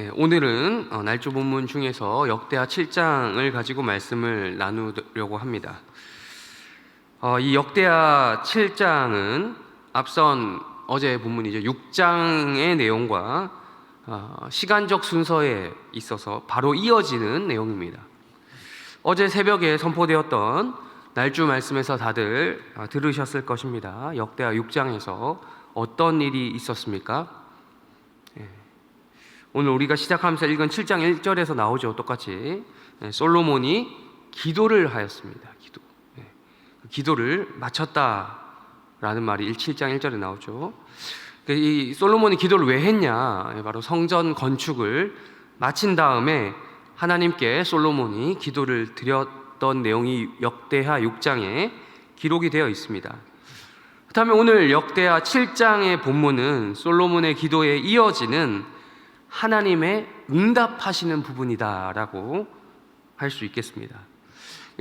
네, 오늘은 어, 날조 본문 중에서 역대하 7장을 가지고 말씀을 나누려고 합니다. 어, 이 역대하 7장은 앞선 어제 본문이죠. 6장의 내용과 어, 시간적 순서에 있어서 바로 이어지는 내용입니다. 어제 새벽에 선포되었던 날주 말씀에서 다들 어, 들으셨을 것입니다. 역대하 6장에서 어떤 일이 있었습니까? 오늘 우리가 시작하면서 읽은 7장 1절에서 나오죠. 똑같이 예, 솔로몬이 기도를 하였습니다. 기도. 예, 그 기도를 마쳤다라는 말이 7장 1절에 나오죠. 그이 솔로몬이 기도를 왜 했냐? 예, 바로 성전 건축을 마친 다음에 하나님께 솔로몬이 기도를 드렸던 내용이 역대하 6장에 기록이 되어 있습니다. 그렇다면 오늘 역대하 7장의 본문은 솔로몬의 기도에 이어지는 하나님의 응답하시는 부분이다라고 할 수 있겠습니다.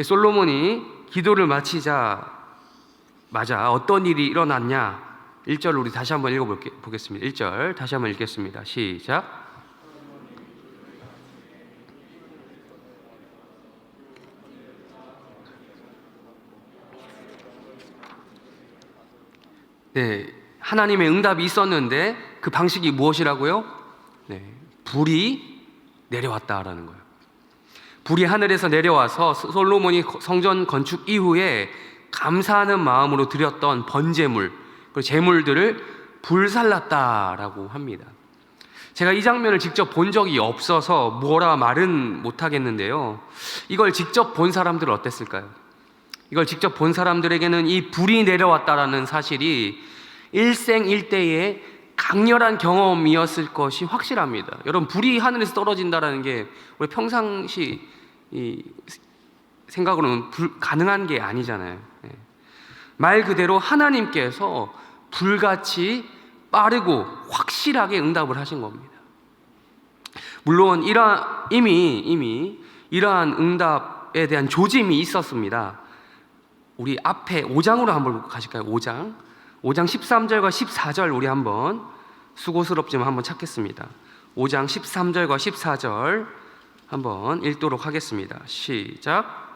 솔로몬이 기도를 마치자 맞아 어떤 일이 일어났냐? 1절 우리 다시 한번 읽어 보겠습니다. 1절 다시 한번 읽겠습니다. 시작. 네, 하나님의 응답이 있었는데 그 방식이 무엇이라고요? 네, 불이 내려왔다라는 거예요. 불이 하늘에서 내려와서 솔로몬이 성전 건축 이후에 감사하는 마음으로 드렸던 번제물, 그 제물들을 불살랐다라고 합니다. 제가 이 장면을 직접 본 적이 없어서 뭐라 말은 못하겠는데요. 이걸 직접 본 사람들은 어땠을까요? 이걸 직접 본 사람들에게는 이 불이 내려왔다라는 사실이 일생일대의 강렬한 경험이었을 것이 확실합니다. 여러분 불이 하늘에서 떨어진다라는 게 우리 평상시 이 생각으로는 불, 가능한 게 아니잖아요. 예. 말 그대로 하나님께서 불같이 빠르고 확실하게 응답을 하신 겁니다. 물론 이러 이미 이미 이러한 응답에 대한 조짐이 있었습니다. 우리 앞에 5장으로 한번 가실까요? 5장. 5장 13절과 14절 우리 한번 수고스럽지만 한번 찾겠습니다. 5장 13절과 14절 한번 읽도록 하겠습니다. 시작.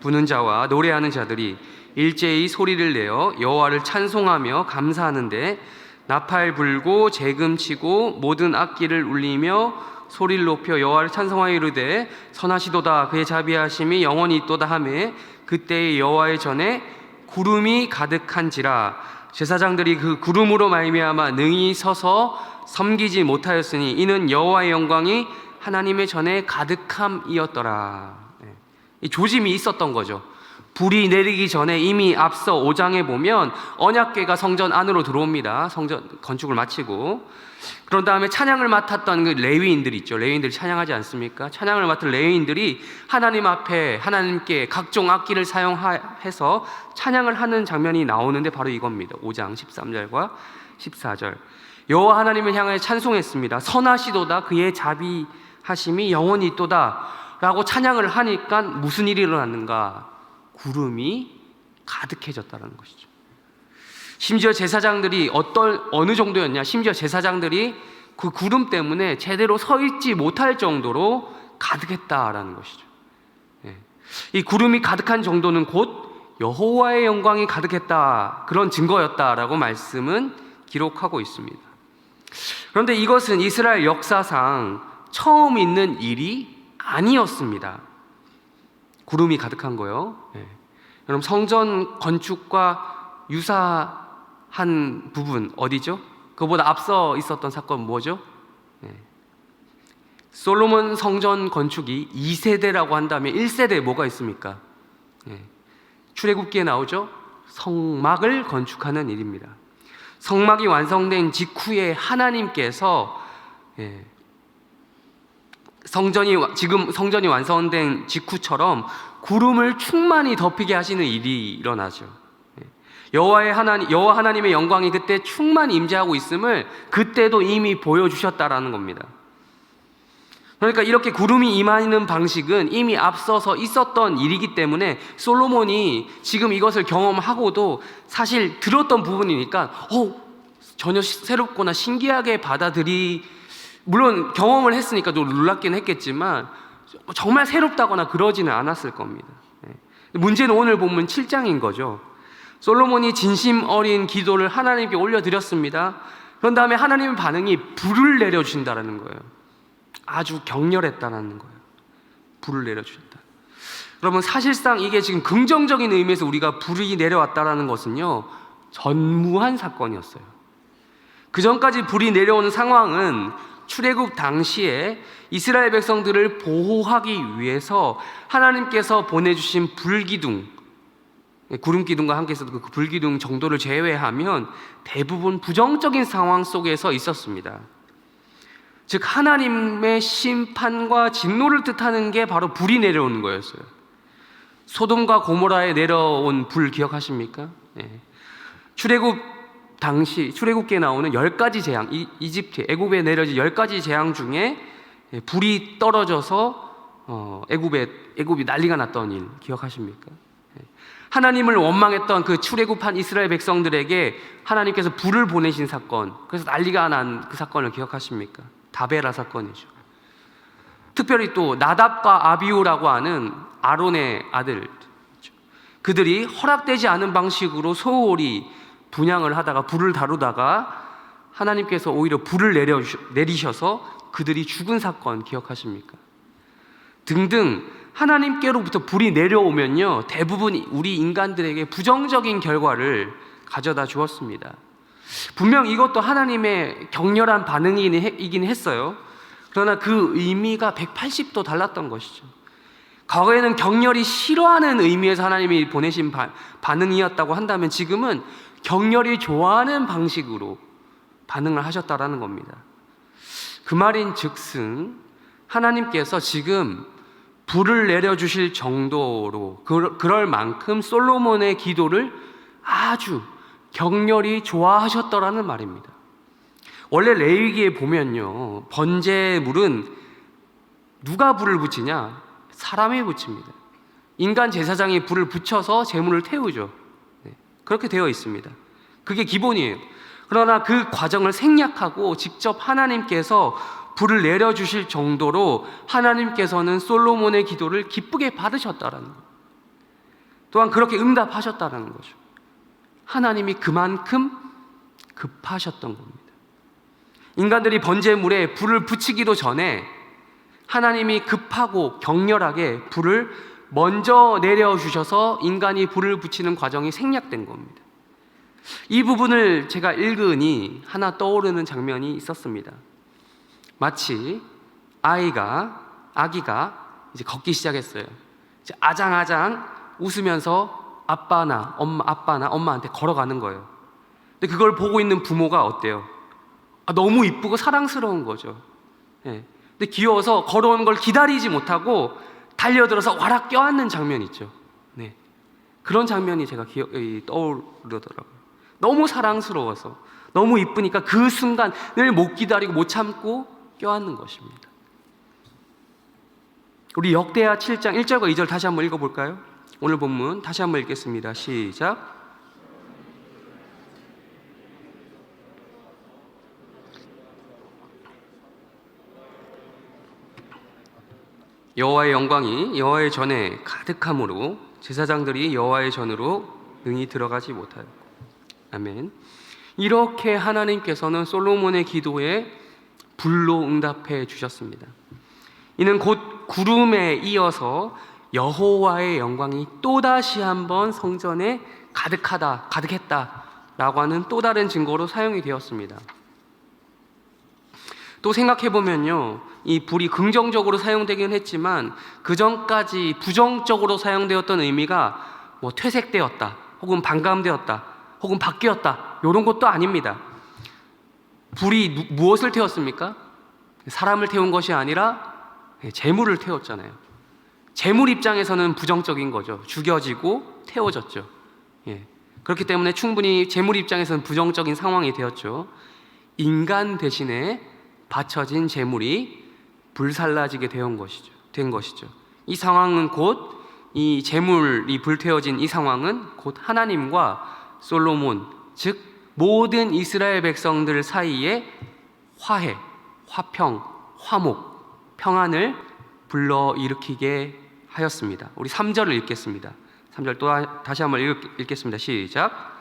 부는 자와 노래하는 자들이 일제히 소리를 내어 여호와를 찬송하며 감사하는데 나팔 불고 재금 치고 모든 악기를 울리며 소리를 높여 여호와를 찬송하여 이르되 선하시도다 그의 자비하심이 영원히 있도다 하매 그때의 여호와의 전에 구름이 가득한지라 제사장들이 그 구름으로 말미암아 능히 서서 섬기지 못하였으니 이는 여호와의 영광이 하나님의 전에 가득함이었더라. 네. 이 조짐이 있었던 거죠. 불이 내리기 전에 이미 앞서 5장에 보면 언약궤가 성전 안으로 들어옵니다. 성전 건축을 마치고 그런 다음에 찬양을 맡았던 그 레위인들 있죠. 레위인들이 찬양하지 않습니까? 찬양을 맡은 레위인들이 하나님 앞에 하나님께 각종 악기를 사용해서 찬양을 하는 장면이 나오는데 바로 이겁니다. 5장 13절과 14절. 여호와 하나님을 향하여 찬송했습니다. 선하시도다 그의 자비하심이 영원히 있도다 라고 찬양을 하니까 무슨 일이 일어났는가? 구름이 가득해졌다는 것이죠. 심지어 제사장들이 어떤 어느 정도였냐? 심지어 제사장들이 그 구름 때문에 제대로 서 있지 못할 정도로 가득했다라는 것이죠. 예. 이 구름이 가득한 정도는 곧 여호와의 영광이 가득했다 그런 증거였다라고 말씀은 기록하고 있습니다. 그런데 이것은 이스라엘 역사상 처음 있는 일이 아니었습니다. 구름이 가득한 거요. 예. 여러분 성전 건축과 유사한 부분 어디죠? 그보다 앞서 있었던 사건 뭐죠? 예. 솔로몬 성전 건축이 2세대라고 한다면 1세대에 뭐가 있습니까? 예. 출애굽기에 나오죠? 성막을 건축하는 일입니다. 성막이 완성된 직후에 하나님께서 예. 성전이 지금 성전이 완성된 직후처럼 구름을 충만히 덮이게 하시는 일이 일어나죠. 예. 여호와의 하나님 여호와 하나님의 영광이 그때 충만히 임재하고 있음을 그때도 이미 보여 주셨다라는 겁니다. 그러니까 이렇게 구름이 임하는 방식은 이미 앞서서 있었던 일이기 때문에 솔로몬이 지금 이것을 경험하고도 사실 들었던 부분이니까 어, 전혀 새롭거나 신기하게 받아들이 물론 경험을 했으니까 좀 놀랍긴 했겠지만 정말 새롭다거나 그러지는 않았을 겁니다. 예. 문제는 오늘 본문 7장인 거죠. 솔로몬이 진심 어린 기도를 하나님께 올려드렸습니다. 그런 다음에 하나님의 반응이 불을 내려주신다라는 거예요. 아주 격렬했다라는 거예요. 불을 내려주셨다. 여러분 사실상 이게 지금 긍정적인 의미에서 우리가 불이 내려왔다라는 것은요 전무한 사건이었어요. 그 전까지 불이 내려오는 상황은 출애굽 당시에 이스라엘 백성들을 보호하기 위해서 하나님께서 보내주신 불기둥, 구름 기둥과 함께 있었던 그 불기둥 정도를 제외하면 대부분 부정적인 상황 속에서 있었습니다. 즉 하나님의 심판과 진노를 뜻하는 게 바로 불이 내려오는 거였어요. 소돔과 고모라에 내려온 불 기억하십니까? 네. 출애굽 당시 출애굽기에 나오는 열 가지 재앙, 이, 이집트 애굽에 내려진 열 가지 재앙 중에 예, 불이 떨어져서 어, 애굽에 애굽이 난리가 났던 일 기억하십니까? 예. 하나님을 원망했던 그 출애굽한 이스라엘 백성들에게 하나님께서 불을 보내신 사건, 그래서 난리가 난 그 사건을 기억하십니까? 다베라 사건이죠. 특별히 또 나답과 아비우라고 하는 아론의 아들 그들이 허락되지 않은 방식으로 소홀히 분양을 하다가 불을 다루다가 하나님께서 오히려 불을 내려 내리셔서 그들이 죽은 사건 기억하십니까? 등등 하나님께로부터 불이 내려오면요 대부분 우리 인간들에게 부정적인 결과를 가져다 주었습니다. 분명 이것도 하나님의 격렬한 반응이긴 했어요. 그러나 그 의미가 180도 달랐던 것이죠. 과거에는 격렬히 싫어하는 의미에서 하나님이 보내신 바, 반응이었다고 한다면 지금은 격렬히 좋아하는 방식으로 반응을 하셨다라는 겁니다. 그 말인 즉슨 하나님께서 지금 불을 내려주실 정도로 그럴 만큼 솔로몬의 기도를 아주 격렬히 좋아하셨더라는 말입니다. 원래 레위기에 보면요 번제물은 누가 불을 붙이냐 사람이 붙입니다. 인간 제사장이 불을 붙여서 제물을 태우죠. 네, 그렇게 되어 있습니다. 그게 기본이에요. 그러나 그 과정을 생략하고 직접 하나님께서 불을 내려주실 정도로 하나님께서는 솔로몬의 기도를 기쁘게 받으셨다라는 것. 또한 그렇게 응답하셨다는 거죠. 하나님이 그만큼 급하셨던 겁니다. 인간들이 번제물에 불을 붙이기도 전에 하나님이 급하고 격렬하게 불을 먼저 내려주셔서 인간이 불을 붙이는 과정이 생략된 겁니다. 이 부분을 제가 읽으니 하나 떠오르는 장면이 있었습니다. 마치 아이가, 아기가 이제 걷기 시작했어요. 이제 아장아장 웃으면서 아빠나 엄마, 아빠나 엄마한테 걸어가는 거예요. 근데 그걸 보고 있는 부모가 어때요? 아, 너무 이쁘고 사랑스러운 거죠. 예. 근데 귀여워서 걸어오는 걸 기다리지 못하고 달려들어서 와락 껴안는 장면 있죠. 네. 그런 장면이 제가 기억, 떠오르더라고요. 너무 사랑스러워서 너무 이쁘니까 그 순간을 못 기다리고 못 참고 껴안는 것입니다. 우리 역대하 7장 1절과 2절 다시 한번 읽어볼까요? 오늘 본문 다시 한번 읽겠습니다. 시작. 여호와의 영광이 여호와의 전에 가득함으로 제사장들이 여호와의 전으로 능히 들어가지 못하였고 아멘. 이렇게 하나님께서는 솔로몬의 기도에 불로 응답해 주셨습니다. 이는 곧 구름에 이어서 여호와의 영광이 또다시 한번 성전에 가득하다, 가득했다라고 하는 또 다른 증거로 사용이 되었습니다. 또 생각해 보면요. 이 불이 긍정적으로 사용되긴 했지만 그 전까지 부정적으로 사용되었던 의미가 뭐 퇴색되었다, 혹은 반감되었다, 혹은 바뀌었다 이런 것도 아닙니다. 불이 무엇을 태웠습니까? 사람을 태운 것이 아니라 재물을 태웠잖아요. 재물 입장에서는 부정적인 거죠. 죽여지고 태워졌죠. 예. 그렇기 때문에 충분히 재물 입장에서는 부정적인 상황이 되었죠. 인간 대신에 바쳐진 재물이 불살라지게 된 것이죠. 된 것이죠. 이 상황은 곧 이 재물이 불태워진 이 상황은 곧 하나님과 솔로몬 즉 모든 이스라엘 백성들 사이에 화해 화평, 화목, 평안을 불러 일으키게 하였습니다. 우리 3절을 읽겠습니다. 3절 또 하- 다시 한번 읽, 읽겠습니다. 시작.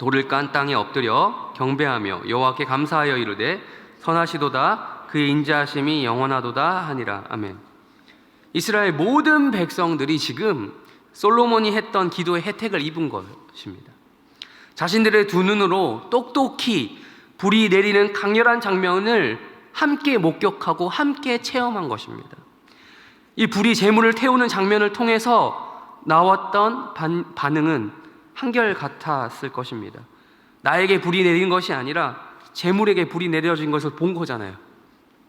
돌을 깐 땅에 엎드려 경배하며 여호와께 감사하여 이르되 선하시도다 그의 인자하심이 영원하도다 하니라 아멘. 이스라엘 모든 백성들이 지금 솔로몬이 했던 기도의 혜택을 입은 것입니다. 자신들의 두 눈으로 똑똑히 불이 내리는 강렬한 장면을 함께 목격하고 함께 체험한 것입니다. 이 불이 재물을 태우는 장면을 통해서 나왔던 반, 반응은 한결 같았을 것입니다. 나에게 불이 내린 것이 아니라 재물에게 불이 내려진 것을 본 거잖아요.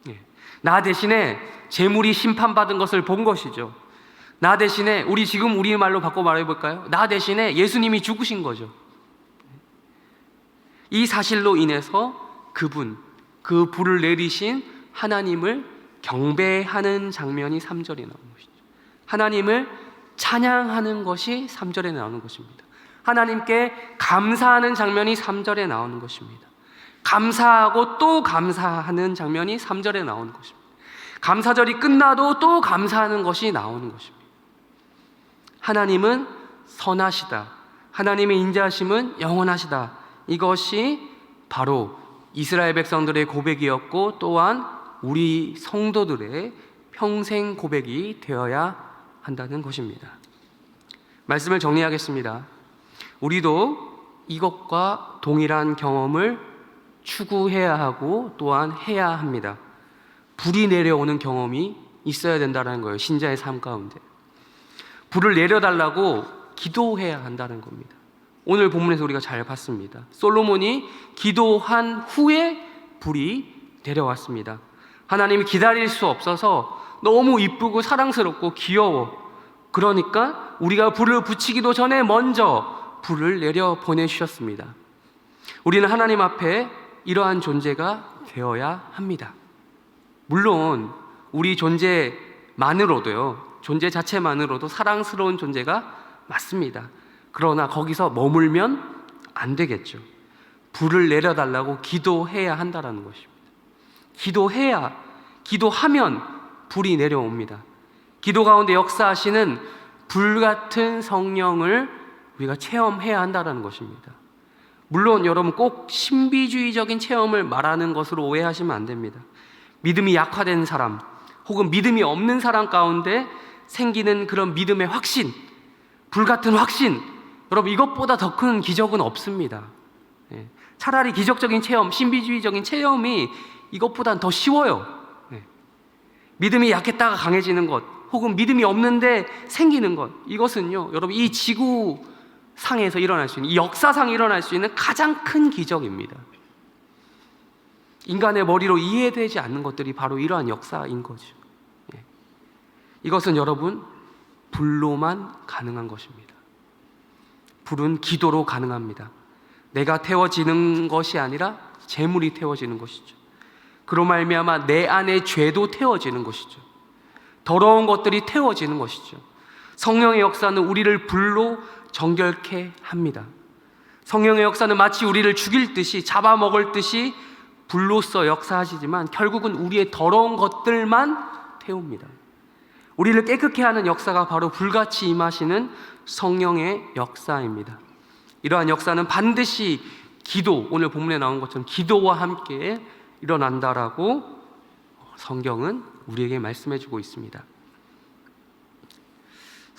예. 나 대신에 재물이 심판받은 것을 본 것이죠. 나 대신에 우리 지금 우리 말로 바꿔 말해 볼까요? 나 대신에 예수님이 죽으신 거죠. 이 사실로 인해서 그분 그 불을 내리신 하나님을 경배하는 장면이 3절에 나오는 것이죠. 하나님을 찬양하는 것이 3절에 나오는 것입니다. 하나님께 감사하는 장면이 3절에 나오는 것입니다. 감사하고 또 감사하는 장면이 3절에 나오는 것입니다. 감사절이 끝나도 또 감사하는 것이 나오는 것입니다. 하나님은 선하시다. 하나님의 인자하심은 영원하시다. 이것이 바로 이스라엘 백성들의 고백이었고 또한 우리 성도들의 평생 고백이 되어야 한다는 것입니다. 말씀을 정리하겠습니다. 우리도 이것과 동일한 경험을 추구해야 하고 또한 해야 합니다. 불이 내려오는 경험이 있어야 된다는 거예요. 신자의 삶 가운데. 불을 내려달라고 기도해야 한다는 겁니다. 오늘 본문에서 우리가 잘 봤습니다. 솔로몬이 기도한 후에 불이 내려왔습니다. 하나님이 기다릴 수 없어서 너무 이쁘고 사랑스럽고 귀여워. 그러니까 우리가 불을 붙이기도 전에 먼저 불을 내려 보내주셨습니다. 우리는 하나님 앞에 이러한 존재가 되어야 합니다. 물론 우리 존재만으로도요, 존재 자체만으로도 사랑스러운 존재가 맞습니다. 그러나 거기서 머물면 안 되겠죠. 불을 내려달라고 기도해야 한다라는 것입니다. 기도해야, 기도하면 불이 내려옵니다. 기도 가운데 역사하시는 불 같은 성령을 우리가 체험해야 한다라는 것입니다. 물론 여러분 꼭 신비주의적인 체험을 말하는 것으로 오해하시면 안 됩니다. 믿음이 약화된 사람 혹은 믿음이 없는 사람 가운데 생기는 그런 믿음의 확신, 불 같은 확신, 여러분 이것보다 더 큰 기적은 없습니다. 예. 차라리 기적적인 체험, 신비주의적인 체험이 이것보단 더 쉬워요. 예. 믿음이 약했다가 강해지는 것, 혹은 믿음이 없는데 생기는 것, 이것은요, 여러분 이 지구 상에서 일어날 수 있는, 이 역사상 일어날 수 있는 가장 큰 기적입니다. 인간의 머리로 이해되지 않는 것들이 바로 이러한 역사인 거죠. 예. 이것은 여러분 불로만 가능한 것입니다. 불은 기도로 가능합니다. 내가 태워지는 것이 아니라 재물이 태워지는 것이죠. 그로 말미암아 내 안의 죄도 태워지는 것이죠. 더러운 것들이 태워지는 것이죠. 성령의 역사는 우리를 불로 정결케 합니다. 성령의 역사는 마치 우리를 죽일 듯이 잡아먹을 듯이 불로써 역사하시지만 결국은 우리의 더러운 것들만 태웁니다. 우리를 깨끗게 하는 역사가 바로 불같이 임하시는 성령의 역사입니다. 이러한 역사는 반드시 기도, 오늘 본문에 나온 것처럼 기도와 함께 일어난다라고 성경은 우리에게 말씀해 주고 있습니다.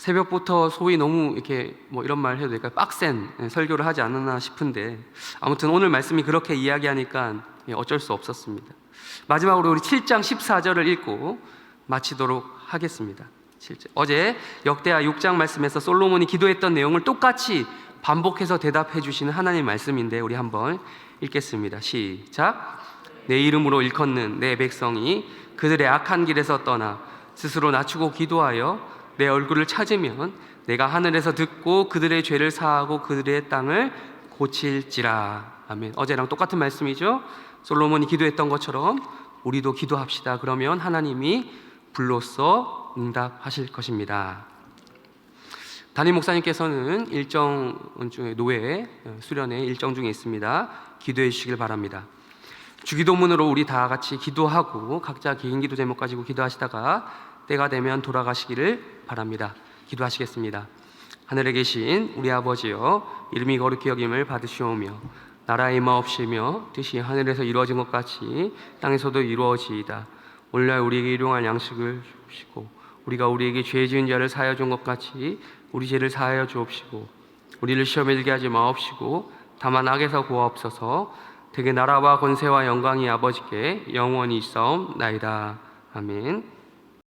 새벽부터 소위 너무 이렇게 뭐 이런 말 해도 될까요? 빡센 설교를 하지 않았나 싶은데 아무튼 오늘 말씀이 그렇게 이야기하니까 어쩔 수 없었습니다. 마지막으로 우리 7장 14절을 읽고 마치도록 하겠습니다. 7절. 어제 역대하 6장 말씀에서 솔로몬이 기도했던 내용을 똑같이 반복해서 대답해 주시는 하나님 말씀인데 우리 한번 읽겠습니다. 시작. 내 이름으로 일컫는 내 백성이 그들의 악한 길에서 떠나 스스로 낮추고 기도하여 내 얼굴을 찾으면 내가 하늘에서 듣고 그들의 죄를 사하고 그들의 땅을 고칠지라. 아멘. 어제랑 똑같은 말씀이죠. 솔로몬이 기도했던 것처럼 우리도 기도합시다. 그러면 하나님이 불로써 응답하실 것입니다. 담임 목사님께서는 일정 중에 노예 어, 수련회 일정 중에 있습니다. 기도해 주시길 바랍니다. 주기도문으로 우리 다 같이 기도하고 각자 개인 기도 제목 가지고 기도하시다가 때가 되면 돌아가시기를 바랍니다. 기도하시겠습니다. 하늘에 계신 우리 아버지여 이름이 거룩히 여김을 받으시오며 나라의 마옵시며 뜻이 하늘에서 이루어진 것 같이 땅에서도 이루어지이다. 오늘날 우리에게 일용할 양식을 주옵시고 우리가 우리에게 죄 지은 자를 사하여 준 것 같이 우리 죄를 사하여 주옵시고 우리를 시험에 들게 하지 마옵시고 다만 악에서 구하옵소서 되게 나라와 권세와 영광이 아버지께 영원히 있사옵나이다. 아멘.